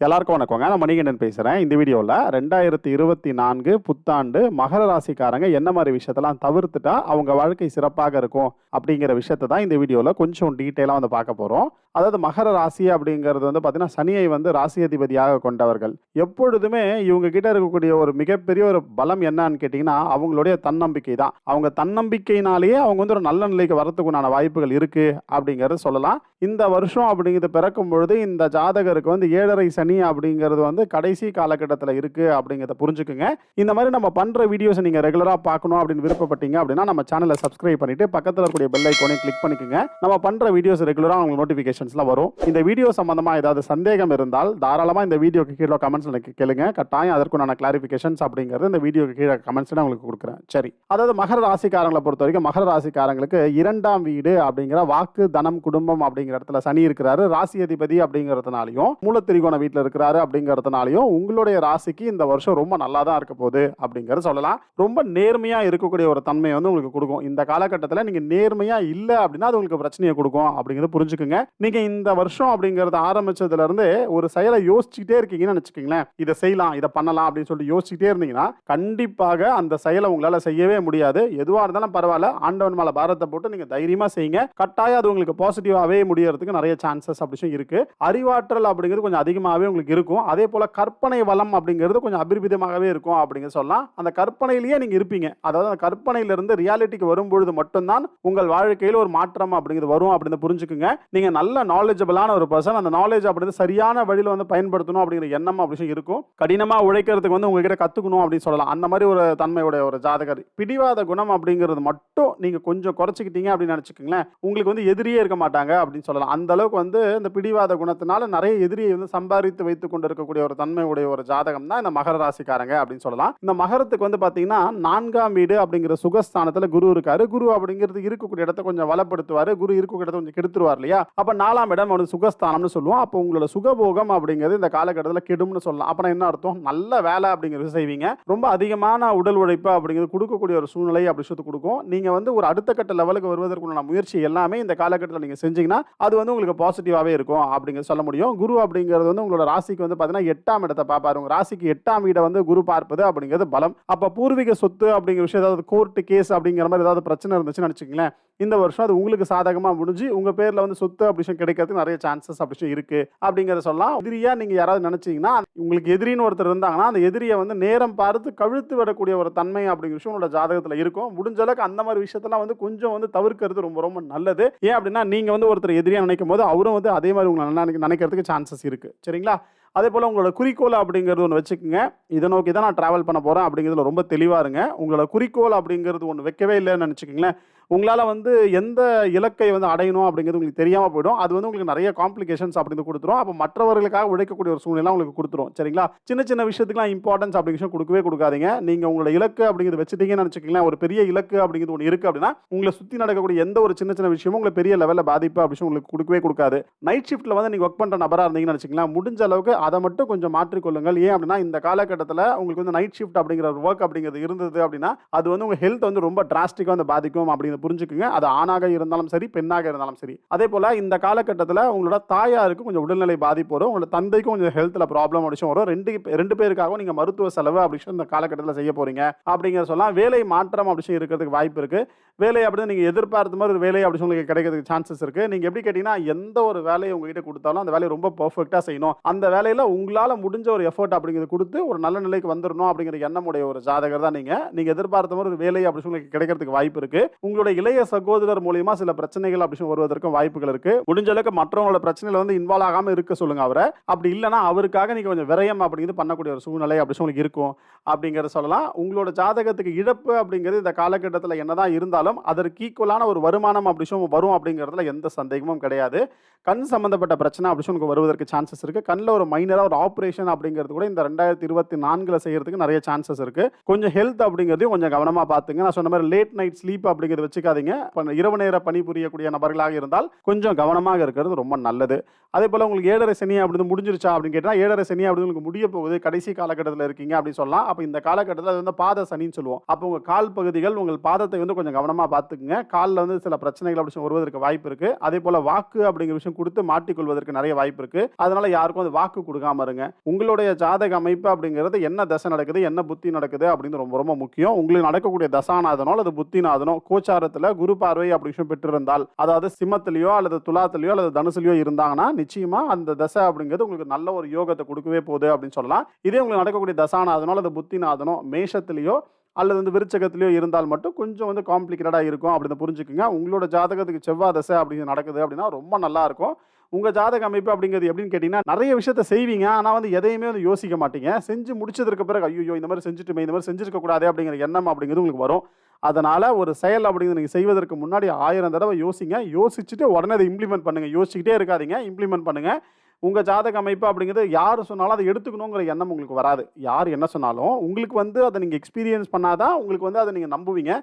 எல்லாருக்கும் வணக்கங்க. நான் மணிகண்டன் பேசுகிறேன் இந்த வீடியோவில் ரெண்டாயிரத்தி இருபத்தி நான்கு புத்தாண்டு மகர ராசிக்காரங்க என்ன மாதிரி விஷயத்தெல்லாம் தவிர்த்துட்டா அவங்க வாழ்க்கை சிறப்பாக இருக்கும் அப்படிங்கிற விஷயத்தை தான் இந்த வீடியோவில் கொஞ்சம் டீட்டெயிலாக வந்து பார்க்க போகிறோம் அதாவது மகர ராசி அப்படிங்கிறது வந்து பார்த்தீங்கன்னா சனியை வந்து ராசி அதிபதியாக கொண்டவர்கள். எப்பொழுதுமே இவங்க கிட்ட இருக்கக்கூடிய ஒரு மிகப்பெரிய ஒரு பலம் என்னன்னு கேட்டிங்கன்னா அவங்களுடைய தன்னம்பிக்கை தான். அவங்க தன்னம்பிக்கையினாலேயே அவங்க வந்து ஒரு நல்ல நிலைக்கு வரத்துக்குண்டான வாய்ப்புகள் இருக்குது அப்படிங்கிறது சொல்லலாம். இந்த வருஷம் அப்படிங்கிறது பிறக்கும் பொழுது இந்த ஜாதகருக்கு வந்து ஏழரை சனி அப்படிங்கிறது வந்து கடைசி காலகட்டத்தில் இருக்குது அப்படிங்கிறத புரிஞ்சுக்குங்க. இந்த மாதிரி நம்ம பண்ணுற வீடியோஸை நீங்கள் ரெகுலராக பார்க்கணும் அப்படின்னு விருப்பப்பட்டீங்க அப்படின்னா நம்ம சேனலை சப்ஸ்கிரைப் பண்ணிவிட்டு பக்கத்தில் இருக்கக்கூடிய பெல் ஐக்கோனையும் கிளிக் பண்ணிக்கோங்க. நம்ம பண்ணுற வீடியோஸ் ரெகுலராக உங்களுக்கு நோட்டிஃபிகேஷன்ஸ்லாம் வரும். இந்த வீடியோ சம்மந்தமாக ஏதாவது சந்தேகம் இருந்தால் தாராளமா இந்த வீடியோக்கு கீழே கமெண்ட்ஸ் எனக்கு கேளுங்க. கட்டாயம் அதற்குண்டான கிளாரிஃபிகேஷன்ஸ் அப்படிங்கிறது இந்த வீடியோக்கு கீழே கமெண்ட்ஸ் நான் உங்களுக்கு கொடுக்குறேன். சரி. அதாவது மகர ராசிக்காரங்களை பொறுத்த வரைக்கும் மகர ராசிக்காரங்களுக்கு இரண்டாம் வீடு அப்படிங்கிற வாக்கு தனம் குடும்பம் அப்படிங்கிற இடத்துல சனி இருக்கிறாரு. ராசி அதிபதி அப்படிங்கிறதுனாலையும் மூலத்திரிகோண வீட்டில் இருக்கிறாரு அப்படிங்கிறதுனாலையும் உங்களுடைய ராசிக்கு இந்த வருஷம் ரொம்ப நல்லா தான் இருக்க போகுது அப்படிங்கிறத சொல்லலாம். ரொம்ப நேர்மையா இருக்கக்கூடிய ஒரு தன்மையை வந்து உங்களுக்கு கொடுக்கும். இந்த காலகட்டத்தில் நீங்க நேர்மையா இல்லை அப்படின்னா அது உங்களுக்கு பிரச்சனையை கொடுக்கும் அப்படிங்கிறத புரிஞ்சுக்குங்க. நீங்க இந்த வருஷம் அப்படிங்கிறத ஆரம்பிச்சதுல இருந்து ஒரு செயலை யோசிச்சுக்கிட்டே இருக்கீங்கன்னு வச்சுக்கோங்களேன் இதை செய்யலாம் இதை பண்ணலாம் அப்படின்னு சொல்லிட்டு யோசிச்சுக்கிட்டே இருந்தீங்கன்னா கண்டிப்பாக அந்த செயலை உங்களால செய்யவே முடியாது. எதுவா இருந்தாலும் பரவாயில்ல. ஆண்டவன் மேல பாரத்தை போட்டு நீங்க தைரியமா செய்யுங்க. கட்டாயம் அது உங்களுக்கு பாசிட்டிவாவே முடியறதுக்கு நிறைய சான்சஸ் அப்படின்னு இருக்கு. அறிவாற்றல் அப்படிங்கிறது கொஞ்சம் அதிகமாகவே உங்களுக்கு இருக்கும். அதே போல கற்பனை வளம் அப்படிங்கிறது கொஞ்சம் அபிர்விதமாகவே இருக்கும் அப்படிங்க சொல்லலாம். அந்த கற்பனையிலேயே நீங்க இருப்பீங்க. அதாவது அந்த கற்பனையிலிருந்து ரியாலிட்டிக்கு வரும்பொழுது மட்டும்தான் உங்கள் வாழ்க்கையில் ஒரு மாற்றம் அப்படிங்கிறது வரும் அப்படின்னு புரிஞ்சுக்குங்க. நீங்க நல்ல நாலேஜபிளான ஒரு பர்சன் அந்த நாலேஜ் அப்படின்னு சரியான வழியில் வந்து பயன்படுத்தணும் அப்படிங்கிற எண்ணம் அப்படி இருக்கும். கடினமா உழைக்கிறதுக்கு வந்து உங்ககிட்ட கத்துக்கணும் அப்படின்னு சொல்லலாம். அந்த மாதிரி ஒரு தன்மையுடைய ஒரு ஜாதகர். பிடிவாத குணம் அப்படிங்கிறது மட்டும் நீங்க கொஞ்சம் குறைச்சிக்கிட்டீங்க அப்படின்னு நினச்சிக்கோங்களேன். உங்களுக்கு வந்து எதிரியே இருக்க மாட்டாங்க அப்படின்னு சொல்லலாம். அந்த அளவுக்கு வந்து இந்த பிடிவாத குணத்தினால நிறைய எதிரியை வந்து சம்பாதித்து வைத்துக் கொண்டு இருக்கக்கூடிய ஒரு தன்மையுடைய ஒரு ஜாதகம் தான் இந்த மகர ராசிக்காரங்க அப்படின்னு சொல்லலாம். இந்த மகரத்துக்கு வந்து பாத்தீங்கன்னா நான்காம் வீடு அப்படிங்கிற சுகஸ்தானத்துல குரு இருக்காரு. குரு அப்படிங்கிறது இருக்கக்கூடிய இடத்த கொஞ்சம் வளப்படுத்துவார். குரு இருக்கக்கூடிய இடத்த கொஞ்சம் கெடுத்துருவார் இல்லையா? அப்போ நாலாம் இடம் வந்து சுகஸ்தானம்னு சொல்லுவோம். அப்போ உங்களோட சுகபோகம் அப்படிங்கிறது இந்த காலகட்டத்தில் கெடும்னு சொல்லலாம். அப்போ என்ன அர்த்தம்? நல்ல வேலை அப்படிங்கிறது செய்வீங்க. ரொம்ப அதிகமான உடல் உழைப்பு அப்படிங்கிறது கொடுக்கக்கூடிய ஒரு சூழ்நிலை அப்படி சொல்லி கொடுக்கும். நீங்கள் வந்து ஒரு அடுத்த கட்ட லெவலுக்கு வருவதற்குண்டான முயற்சி எல்லாமே இந்த காலகட்டத்தில் நீங்கள் செஞ்சீங்கன்னா அது வந்து உங்களுக்கு பாசிட்டிவாகவே இருக்கும் அப்படிங்கிறது சொல்ல முடியும். குரு அப்படிங்கிறது வந்து உங்களோட ராசிக்கு வந்து பார்த்தீங்கன்னா எட்டாம் இடத்தை பார்ப்பாரு. உங்கள் ராசிக்கு எட்டாம் வீடை வந்து குரு பார்ப்பது அப்படிங்கிறது பலம். அப்போ பூர்வீக சொத்து அப்படிங்கிற விஷயம் ஏதாவது கோர்ட்டு கேஸ் அப்படிங்கிற மாதிரி ஏதாவது பிரச்சனை இருந்துச்சுன்னு நினச்சிங்களேன் இந்த வருஷம் அது உங்களுக்கு சாதகமாக முடிஞ்சு உங்கள் பேரில் வந்து சொத்து அப்படிஷன் கிடைக்கிறதுக்கு நிறைய சான்சஸ் அப்படி இருக்குது இருக்கு அப்படிங்கிறத சொல்லலாம். எதிரியாக நீங்கள் யாராவது நினச்சிங்கன்னா உங்களுக்கு எதிரின்னு ஒருத்தர் இருந்தாங்கன்னா அந்த எதிரியை வந்து நேரம் பார்த்து கழுத்து விடக்கூடிய ஒரு தன்மை அப்படிங்கிற விஷயம் உங்களோட ஜாதகத்தில் இருக்கும். முடிஞ்ச அளவுக்கு அந்த மாதிரி விஷயத்தெல்லாம் வந்து கொஞ்சம் வந்து தவிர்க்கிறது ரொம்ப ரொம்ப நல்லது. ஏன் அப்படின்னா நீங்கள் வந்து ஒருத்தர் எதிரியாக நினைக்கும் போது அவரும் வந்து அதே மாதிரி உங்களை நினைக்கிறதுக்கு சான்சஸ் இருக்குது சரிங்களா? அதே போல் உங்களோட குறிக்கோள் அப்படிங்கிறது ஒன்று வச்சுக்கோங்க. இதை நோக்கி தான் நான் ட்ராவல் பண்ண போகிறேன் அப்படிங்கிறதுல ரொம்ப தெளிவாக இருங்க. உங்களோட குறிக்கோள் அப்படிங்கிறது ஒன்று வைக்கவே இல்லைன்னு நினச்சிக்கோங்களேன். உங்களால் வந்து எந்த இலக்கை வந்து அடையணும் அப்படிங்கிறது உங்களுக்கு தெரியாமல் போயிடும். அது வந்து உங்களுக்கு நிறைய காம்ப்ளிகேஷன்ஸ் அப்படின்னு கொடுத்துரும். அப்போ மற்றவர்களுக்காக உழைக்கக்கூடிய ஒரு சூழ்நிலை உங்களுக்கு கொடுத்துரும். சரிங்களா? சின்ன சின்ன விஷயத்துக்குலாம் இம்பார்ட்டன்ஸ் அப்படிங்கிற விஷயம் கொடுக்கவே கொடுக்காதீங்க. நீங்கள் உங்களோட இலக்கு அப்படிங்கிறது வச்சுட்டீங்கன்னு நினச்சிக்கங்களேன். ஒரு பெரிய இலக்கு அப்படிங்கிறது ஒன்று இருக்குது அப்படின்னா உங்களை சுற்றி நடக்கக்கூடிய எந்த ஒரு சின்ன சின்ன விஷயமும் உங்களை பெரிய லெவலில் பாதிப்பு அப்படின்னு உங்களுக்கு கொடுக்கவே கொடுக்காது. நைட் ஷிஃப்ட்டில் வந்து நீங்கள் ஒர்க் பண்ணுற நபராக இருந்தீங்கன்னு வச்சுக்கலாம் முடிஞ்ச அளவுக்கு அதை மட்டும் கொஞ்சம் மாற்றிக்கொள்ளுங்கள். ஏன் அப்படின்னா இந்த காலகட்டத்தில் உங்களுக்கு வந்து நைட் ஷிஃப்ட் அப்படிங்கிற ஒரு ஒர்க் அப்படிங்கிறது இருந்தது அப்படின்னா அது வந்து உங்கள் ஹெல்த் வந்து ரொம்ப டிராஸ்டிக்காக வந்து பாதிக்கும் அப்படிங்கிறத புரிஞ்சுக்குங்க. அது ஆணாக இருந்தாலும் சரி பெண்ணாக இருந்தாலும் சரி. அதே போல் இந்த காலகட்டத்தில் உங்களோட தாயாருக்கு கொஞ்சம் உடல்நிலை பாதிப்பு வரும் உங்களோட தந்தைக்கும் கொஞ்சம் ஹெல்த்தில் ப்ராப்ளம் அப்படிச்சும் வரும். ரெண்டு ரெண்டு பேருக்காகவும் நீங்கள் மருத்துவ செலவு அப்படின்னு இந்த காலகட்டத்தில் செய்ய போறீங்க. அப்படிங்கிற சொல்லலாம். வேலை மாற்றம் அப்படின்னு இருக்கிறதுக்கு வாய்ப்பு இருக்குது வேலை அப்படின்னு நீங்கள் எதிர்பார்த்த மாதிரி ஒரு வேலை அப்படின்னு சொல்லி உங்களுக்கு கிடைக்கிறதுக்கு சான்சஸ் இருக்கு. நீங்கள் எப்படி கேட்டிங்கன்னா எந்த ஒரு வேலையை உங்ககிட்ட கொடுத்தாலும் அந்த வேலையை ரொம்ப பர்ஃபெக்டாக செய்யணும். அந்த வேலையில் உங்களால் முடிஞ்ச ஒரு எஃபர்ட் அப்படிங்கிறது கொடுத்து ஒரு நல்ல நிலைக்கு வந்துடணும் அப்படிங்கிற எண்ணமுடைய ஒரு ஜாதகர் தான் நீங்கள் நீங்கள் எதிர்பார்த்த மாதிரி ஒரு வேலை அப்படின்னு சொல்லி உங்களுக்கு கிடைக்கிறதுக்கு வாய்ப்பு இருக்கு. உங்களோட இளைய சகோதரர் மூலியமா சில பிரச்சனைகள் அப்படின்னு வருவதற்கும் வாய்ப்புகள் இருக்கு. முடிஞ்ச அளவுக்கு மற்றவங்களோட பிரச்சனைகள் வந்து இன்வால்வ் ஆகாம இருக்க சொல்லுங்க அவரை. அப்படி இல்லைன்னா அவருக்காக நீங்க கொஞ்சம் விரயம் அப்படிங்கிறது பண்ணக்கூடிய ஒரு சூழ்நிலை அப்படின்னு உங்களுக்கு இருக்கும் அப்படிங்கிறத சொல்லலாம். உங்களோட ஜாதகத்துக்கு இழப்பு அப்படிங்கிறது இந்த காலகட்டத்தில் என்னதான் இருந்தாலும் அதற்கு ஈக்குவலான ஒரு வருமானம் அப்படி வரும் அப்படிங்கிறதுல எந்த சந்தேகமும் கிடையாது. கண் சம்பந்தப்பட்ட பிரச்சனை அப்படின்னு உங்களுக்கு வருவதற்கு சான்சஸ் இருக்கு. கண்ணில் ஒரு மைனராக ஒரு ஆப்ரேஷன் அப்படிங்கிறது கூட இந்த ரெண்டாயிரத்தி இருபத்தி நான்கில் செய்யறதுக்கு நிறைய சான்சஸ் இருக்கு. கொஞ்சம் ஹெல்த் அப்படிங்கிறதையும் கொஞ்சம் கவனமா பார்த்துங்க. நான் சொன்ன மாதிரி லேட் நைட் ஸ்லீப் அப்படிங்கிறத வச்சு வச்சுக்காதீங்க இரவு நேர பணி புரியக்கூடிய நபர்களாக இருந்தால் கொஞ்சம் கவனமாக இருக்கிறது ரொம்ப நல்லது. அதே போல் உங்களுக்கு ஏழரை சனி அப்படின்னு முடிஞ்சிருச்சா அப்படின்னு கேட்டால் ஏழரை சனி அப்படின்னு உங்களுக்கு முடிய போகுது. கடைசி காலகட்டத்தில் இருக்கீங்க அப்படின்னு சொல்லலாம். அப்போ இந்த காலகட்டத்தில் அது வந்து பாத சனின்னு சொல்லுவோம். அப்போ உங்கள் கால் பகுதிகள் உங்கள் பாதத்தை வந்து கொஞ்சம் கவனமாக பார்த்துக்குங்க. காலில் வந்து சில பிரச்சனைகள் அப்படி வருவதற்கு வாய்ப்பு இருக்கு. அதே போல் வாக்கு அப்படிங்கிற விஷயம் கொடுத்து மாட்டிக்கொள்வதற்கு நிறைய வாய்ப்பு இருக்கு. அதனால யாருக்கும் அது வாக்கு கொடுக்காம இருங்க. உங்களுடைய ஜாதக அமைப்பு அப்படிங்கிறது என்ன தசை நடக்குது என்ன புத்தி நடக்குது அப்படின்னு ரொம்ப ரொம்ப முக்கியம். உங்களுக்கு நடக்கக்கூடிய தசாநாதனோ அல்லது புத்திநாதனோ கோச்சாரத்தில் குரு பார்வை அப்படி விஷயம் பெற்றிருந்தால் அதாவது சிம்மத்திலேயோ அல்லது துலாத்திலேயோ அல்லது தனுசுலையோ இருந்தாங்கன்னா நிச்சயமா அந்த தசை அப்படிங்கிறது உங்களுக்கு நல்ல ஒரு யோகத்தை கொடுக்கவே போகுது அப்படின்னு சொல்லலாம். இதே உங்களுக்கு நடக்கக்கூடிய தசாநாதனோ அல்லது புத்திநாதனோ மேஷத்திலேயோ அல்லது வந்து விருச்சகத்திலேயோ இருந்தால் மட்டும் கொஞ்சம் வந்து காம்ப்ளிகேட்டடாக இருக்கும். அப்படின்னு புரிஞ்சுக்குங்க. உங்களோட ஜாதகத்துக்கு செவ்வாய் தசை அப்படிங்கிறது நடக்குது அப்படின்னா ரொம்ப நல்லா இருக்கும். உங்கள் ஜாதக அமைப்பு அப்படிங்கிறது எப்படின்னு கேட்டிங்கன்னா நிறைய விஷயத்த செய்வீங்க. ஆனால் வந்து எதையுமே வந்து யோசிக்க மாட்டீங்க. செஞ்சு முடிச்சதுக்கு பிறகு ஐயோ இந்த மாதிரி செஞ்சுட்டுமே இந்த மாதிரி செஞ்சுருக்கக்கூடாது அப்படிங்கிற எண்ணம் அப்படிங்கிறது உங்களுக்கு வரும். அதனால் ஒரு செயல் அப்படிங்கிறது நீங்கள் செய்வதற்கு முன்னாடி ஆயிரம் தடவை யோசிங்க. யோசிச்சுட்டு உடனே அதை இம்ப்ளிமெண்ட் பண்ணுங்கள் யோசிச்சுக்கிட்டே இருக்காதிங்க. இம்ப்ளிமெண்ட் பண்ணுங்கள் உங்கள் ஜாதக அமைப்பு அப்படிங்கிறது யார் சொன்னாலும் அதை எடுத்துக்கணுங்கிற எண்ணம் உங்களுக்கு வராது. யார் என்ன சொன்னாலும் உங்களுக்கு வந்து அதை நீங்கள் எக்ஸ்பீரியன்ஸ் பண்ணாதான் உங்களுக்கு வந்து அதை நீங்கள் நம்புவீங்க.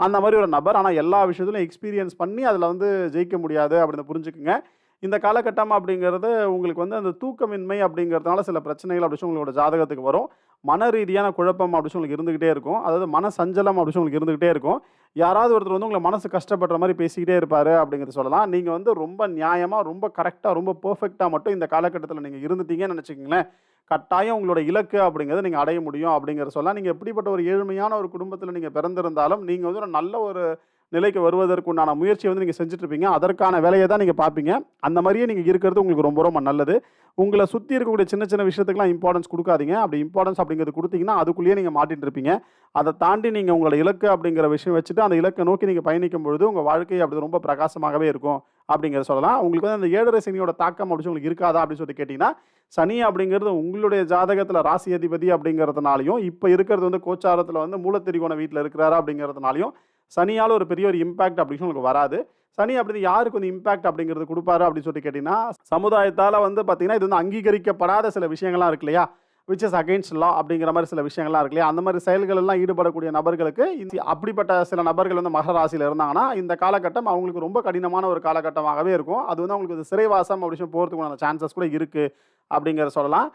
அந்த மாதிரி ஒரு நபர். ஆனால் எல்லா விஷயத்துலையும் எக்ஸ்பீரியன்ஸ் பண்ணி அதில் வந்து ஜெயிக்க முடியாது அப்படின்னு புரிஞ்சுக்குங்க. இந்த காலகட்டம் அப்படிங்கிறது உங்களுக்கு வந்து அந்த தூக்கமின்மை அப்படிங்கிறதுனால சில பிரச்சனைகள் அப்படி சொல்லி உங்களோட ஜாதகத்துக்கு வரும். மன ரீதியான குழப்பம் அப்படின்னு சொல்லி உங்களுக்கு இருந்துகிட்டே இருக்கும். அதாவது மன சஞ்சலம் அப்படின்னு சொல்லி உங்களுக்கு இருந்துகிட்டே இருக்கும். யாராவது ஒருத்தர் வந்து உங்களை மனசு கஷ்டப்படுற மாதிரி பேசிக்கிட்டே இருப்பார் அப்படிங்கிறது சொல்லலாம். நீங்கள் வந்து ரொம்ப நியாயமாக ரொம்ப கரெக்டாக ரொம்ப பர்ஃபெக்டாக மட்டும் இந்த காலகட்டத்தில் நீங்கள் இருந்துட்டீங்கன்னு நினச்சிக்கிங்களேன். கட்டாயம் உங்களோட இலக்கு அப்படிங்கிறத நீங்கள் அடைய முடியும் அப்படிங்கிறத சொல்லலாம். நீங்கள் எப்படிப்பட்ட ஒரு ஏழ்மையான ஒரு குடும்பத்தில் நீங்கள் பிறந்திருந்தாலும் நீங்கள் வந்து ஒரு நல்ல ஒரு நிலைக்கு வருவதற்குண்டான முயற்சியை வந்து நீங்கள் செஞ்சுட்டு இருப்பீங்க அதற்கான வேலையை தான் நீங்கள் பார்ப்பீங்க. அந்த மாதிரியே நீங்கள் இருக்கிறது உங்களுக்கு ரொம்ப ரொம்ப நல்லது. உங்களை சுற்றி இருக்கக்கூடிய சின்ன சின்ன விஷயத்துக்குலாம் இம்பார்ட்டன்ஸ் கொடுக்காதீங்க. அப்படி இம்பார்ட்டன்ஸ் அப்படிங்கிறது கொடுத்தீங்கன்னா அதுக்குள்ளேயே நீங்கள் மாட்டிட்டு இருப்பீங்க அதை தாண்டி நீங்கள் உங்களை இலக்கு அப்படிங்கிற விஷயம் வச்சுட்டு அந்த இலக்கை நோக்கி நீங்கள் பயணிக்கும் பொழுது உங்கள் வாழ்க்கை அப்படி ரொம்ப பிரகாசமாகவே இருக்கும் அப்படிங்கிறத சொல்லலாம். உங்களுக்கு வந்து அந்த ஏழரை சனியோட தாக்கம் அப்படி உங்களுக்கு இருக்காதா அப்படின்னு சொல்லி கேட்டிங்கன்னா சனி அப்படிங்கிறது உங்களுடைய ஜாதகத்தில் ராசி அதிபதி அப்படிங்கிறதுனாலையும் இப்போ இருக்கிறது வந்து கோச்சாரத்தில் வந்து மூலத்திரிகோண வீட்டில் இருக்கிறாரா அப்படிங்கிறதுனாலையும் சனியால் ஒரு பெரிய ஒரு இம்பாக்ட் அப்படின்னு உங்களுக்கு வராது. சனி அப்படி யாருக்கு வந்து இம்பாக்ட் அப்படிங்கிறது கொடுப்பாரு அப்படின்னு சொல்லி கேட்டிங்கன்னா சமுதாயத்தால் வந்து பார்த்தீங்கன்னா இது வந்து அங்கீகரிக்கப்படாத சில விஷயங்கள்லாம் இருக்கு இல்லையா? விச் இஸ் அகெயின்ஸ்ட் லா அப்படிங்கிற மாதிரி சில விஷயங்கள்லாம் இருக்கு இல்லையா? அந்த மாதிரி செயல்கள் எல்லாம் ஈடுபடக்கூடிய நபர்களுக்கு இந்த அப்படிப்பட்ட சில நபர்கள் வந்து மகர ராசியில் இருந்தாங்கன்னா இந்த காலகட்டம் அவங்களுக்கு ரொம்ப கடினமான ஒரு காலகட்டமாகவே இருக்கும். அது வந்து அவங்களுக்கு சிறைவாசம் அப்படின்னு போகிறதுக்கான சான்சஸ் கூட இருக்குது அப்படிங்கிற சொல்லலாம்.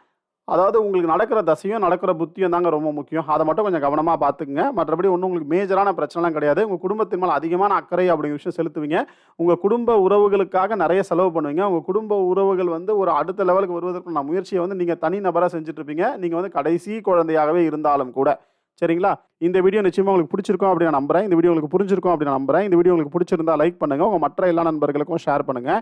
அதாவது உங்களுக்கு நடக்கிற தசையும் நடக்கிற புத்தியும் தாங்க ரொம்ப முக்கியம். அதை மட்டும் கொஞ்சம் கவனமாக பார்த்துக்குங்க. மற்றபடி ஒன்றும் உங்களுக்கு மேஜரான பிரச்சனைலாம் கிடையாது. உங்கள் குடும்பத்தின் மேலே அதிகமான அக்கறை அப்படிங்கிற விஷயம் செலுத்துவீங்க. உங்கள் குடும்ப உறவுகளுக்காக நிறைய செலவு பண்ணுவீங்க. உங்கள் குடும்ப உறவுகள் வந்து ஒரு அடுத்த லெவலுக்கு வருவதற்கான முயற்சியை வந்து நீங்கள் தனி நபராக செஞ்சுட்டு இருப்பீங்க நீங்கள் வந்து கடைசி குழந்தையாகவே இருந்தாலும் கூட. சரிங்களா? இந்த வீடியோ நிச்சயமாக உங்களுக்கு பிடிச்சிருக்கும் அப்படின்னு நான் நம்புறேன். இந்த வீடியோ உங்களுக்கு புரிஞ்சிருக்கும் அப்படின்னு நம்புறேன். இந்த வீடியோ உங்களுக்கு பிடிச்சிருந்தா லைக் பண்ணுங்கள் உங்கள் மற்ற எல்லா நண்பர்களுக்கும் ஷேர் பண்ணுங்கள்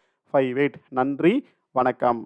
five eight நன்றி வணக்கம்.